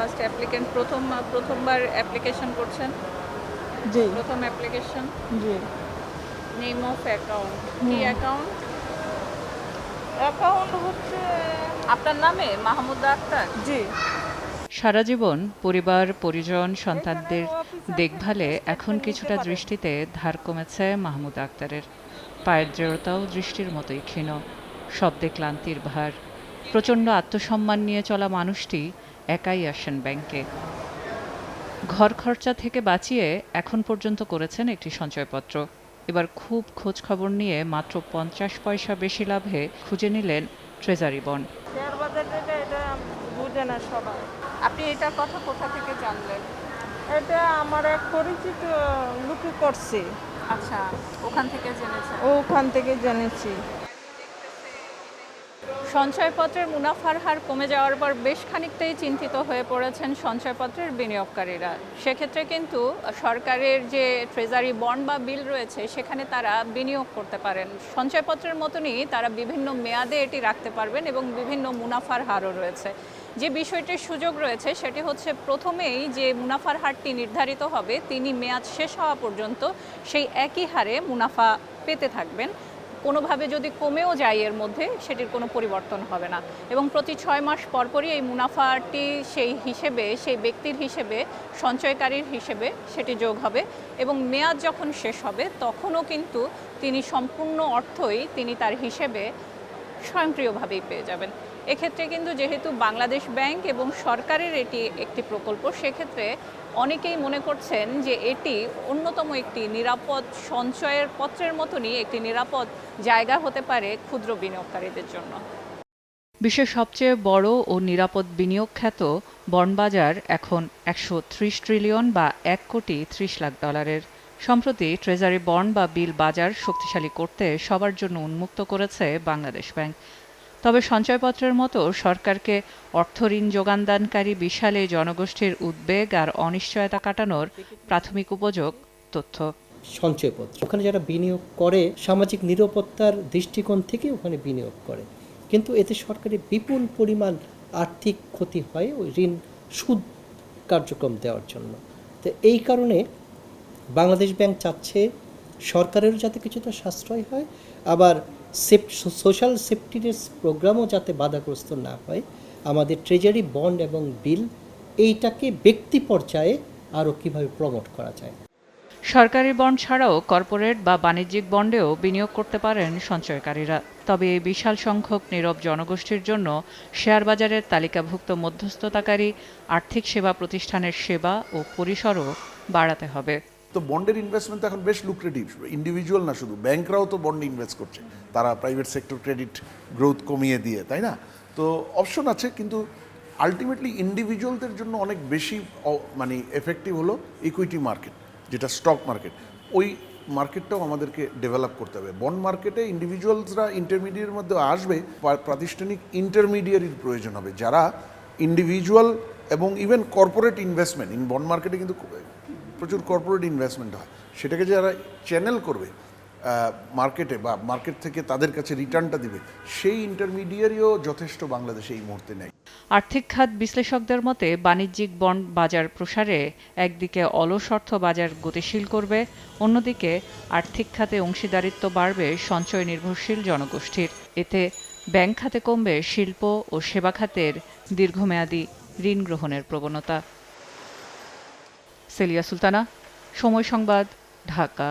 First applicant প্রথম প্রথমবার application করছেন? জি। প্রথম অ্যাপ্লিকেশন জি। নেম অফ অ্যাকাউন্ট কি অ্যাকাউন্ট অ্যাকাউন্ট হচ্ছে আপনার নামে মাহমুদা আক্তার? জি। সারা জীবন পরিবার পরিজন সন্তানদের দেখভালে এখন কিছুটা দৃষ্টিতে ধার কমেছে মাহমুদ আক্তারের। পায়ের দৃঢ়তাও দৃষ্টির মতোই ক্ষীণ শব্দে ক্লান্তির ভার প্রচণ্ড আত্মসম্মান নিয়ে চলা মানুষটি একাই আসেন ব্যাংকে। ঘর খরচা থেকে বাঁচিয়ে এখন পর্যন্ত করেছেন একটি সঞ্চয়পত্র। এবার খুব খোঁজ খবর নিয়ে মাত্র পঞ্চাশ পয়সা বেশি লাভে খুঁজে নিলেন ট্রেজারি বন্ড শেয়ার বাজার এটা বুঝে না সবাই। আপনি এটার কথা কোথা থেকে জানলেন? এটা আমার এক পরিচিত লুকি করছে। আচ্ছা ওখান থেকে জেনেছেন। ওখান থেকে জেনেছি। সঞ্চয়পত্রের মুনাফার হার কমে যাওয়ার পর বেশ খানিকটাই চিন্তিত হয়ে পড়েছেন সঞ্চয়পত্রের বিনিয়োগকারীরা। সেক্ষেত্রে কিন্তু সরকারের যে ট্রেজারি বন্ড বা বিল রয়েছে, সেখানে তারা বিনিয়োগ করতে পারেন। সঞ্চয়পত্রের মতনই তারা বিভিন্ন মেয়াদে এটি রাখতে পারবেন এবং বিভিন্ন মুনাফার হারও রয়েছে। যে বিষয়টির সুযোগ রয়েছে, সেটি হচ্ছে প্রথমেই যে মুনাফার হারটি নির্ধারিত হবে, তিনি মেয়াদ শেষ হওয়া পর্যন্ত সেই একই হারে মুনাফা পেতে থাকবেন। কোনোভাবে যদি কমেও যায় এর মধ্যে, সেটির কোনো পরিবর্তন হবে না। এবং প্রতি ছয় মাস পরপরই এই মুনাফাটি সেই হিসেবে, সেই ব্যক্তির হিসেবে, সঞ্চয়কারীর হিসেবে সেটি যোগ হবে। এবং মেয়াদ যখন শেষ হবে, তখনও কিন্তু তিনি সম্পূর্ণ অর্থই তিনি তার হিসেবে স্বয়ংক্রিয়ভাবেই পেয়ে যাবেন। এক্ষেত্রে কিন্তু যেহেতু বাংলাদেশ ব্যাংক এবং সরকারের এটি একটি প্রকল্প, সেক্ষেত্রে অনেকেই মনে করছেন যে এটি অন্যতম একটি নিরাপদ সঞ্চয়ের পত্রের মতনই একটি নিরাপদ জায়গা হতে পারে ক্ষুদ্র বিনিয়োগকারীদের জন্য। বিশ্বের সবচেয়ে বড় ও নিরাপদ বিনিয়োগ খ্যাত বন্ড বাজার এখন একশো ত্রিশ ট্রিলিয়ন বা এক কোটি ত্রিশ লাখ ডলারের। সম্প্রতি ট্রেজারি বন্ড বা বিল বাজার শক্তিশালী করতে সবার জন্য উন্মুক্ত করেছে বাংলাদেশ ব্যাংক। তবে সঞ্চয়পত্রের মতো সরকারকে অর্থ ঋণ যোগানদানকারী বিশাল এই জনগোষ্ঠীর উদ্বেগ আর অনিশ্চয়তা কাটানোর প্রাথমিক উপযোগ তথ্য। সঞ্চয়পত্র, ওখানে যারা বিনিয়োগ করে সামাজিক নিরাপত্তার দৃষ্টিকোণ থেকে ওখানে বিনিয়োগ করে। কিন্তু এতে সরকারের বিপুল পরিমাণ আর্থিক ক্ষতি হয় ওই ঋণ সুদ কার্যক্রম দেওয়ার জন্য। তো এই কারণে বাংলাদেশ ব্যাংক চাচ্ছে সরকারেরও যাতে কিছুটা সাশ্রয় হয়, আবার সোশ্যাল সেফটিনেস প্রোগ্রামও যাতে বাধাগ্রস্ত না হয়, আমাদের ট্রেজারি বন্ড এবং বিল এইটাকে ব্যক্তি পর্যায়ে আরও কীভাবে প্রমোট করা যায়। সরকারি বন্ড ছাড়াও কর্পোরেট বা বাণিজ্যিক বন্ডেও বিনিয়োগ করতে পারেন সঞ্চয়কারীরা। তবে এই বিশাল সংখ্যক নীরব জনগোষ্ঠীর জন্য শেয়ার বাজারের তালিকাভুক্ত মধ্যস্থতাকারী আর্থিক সেবা প্রতিষ্ঠানের সেবা ও পরিসরও বাড়াতে হবে। তো বন্ডের ইনভেস্টমেন্ট এখন বেশ লুক্রেটিভ ইন্ডিভিজুয়াল না শুধু ব্যাংকরাও তো বন্ডে ইনভেস্ট করছে। তারা প্রাইভেট সেক্টর ক্রেডিট গ্রোথ কমিয়ে দিয়ে, তাই না? তো অপশন আছে, কিন্তু আলটিমেটলি ইন্ডিভিজুয়ালদের জন্য অনেক বেশি মানে এফেক্টিভ হলো ইকুইটি মার্কেট যেটা স্টক মার্কেট ওই মার্কেটটাও আমাদেরকে ডেভেলপ করতে হবে। বন্ড মার্কেটে ইন্ডিভিজুয়ালসরা ইন্টারমিডিয়েটের মধ্যে আসবে প্রাতিষ্ঠানিক ইন্টারমিডিয়ারির প্রয়োজন হবে। যারা ইন্ডিভিজুয়াল এবং even corporate investment in bond মার্কেটে কিন্তু প্রচুর কর্পোরেট ইনভেস্টমেন্ট হয়। সেটাকে যারা চ্যানেল করবে মার্কেটে বা মার্কেট থেকে তাদের কাছে রিটার্নটা দিবে, সেই ইন্টারমিডিয়ারিও যথেষ্ট বাংলাদেশে এই মুহূর্তে নেই। আর্থিক খাত বিশ্লেষকদের মতে, বাণিজ্যিক বন্ড বাজার প্রসারে একদিকে অলস অর্থ বাজার গতিশীল করবে, অন্যদিকে আর্থিক খাতে অংশীদারিত্ব বাড়বে সঞ্চয় নির্ভরশীল জনগোষ্ঠীর। এতে ব্যাংক খাতে কমবে শিল্প ও সেবা খাতের দীর্ঘমেয়াদী ঋণ গ্রহণের প্রবণতা। সেলিয়া সুলতানা সময় সংবাদ ঢাকা।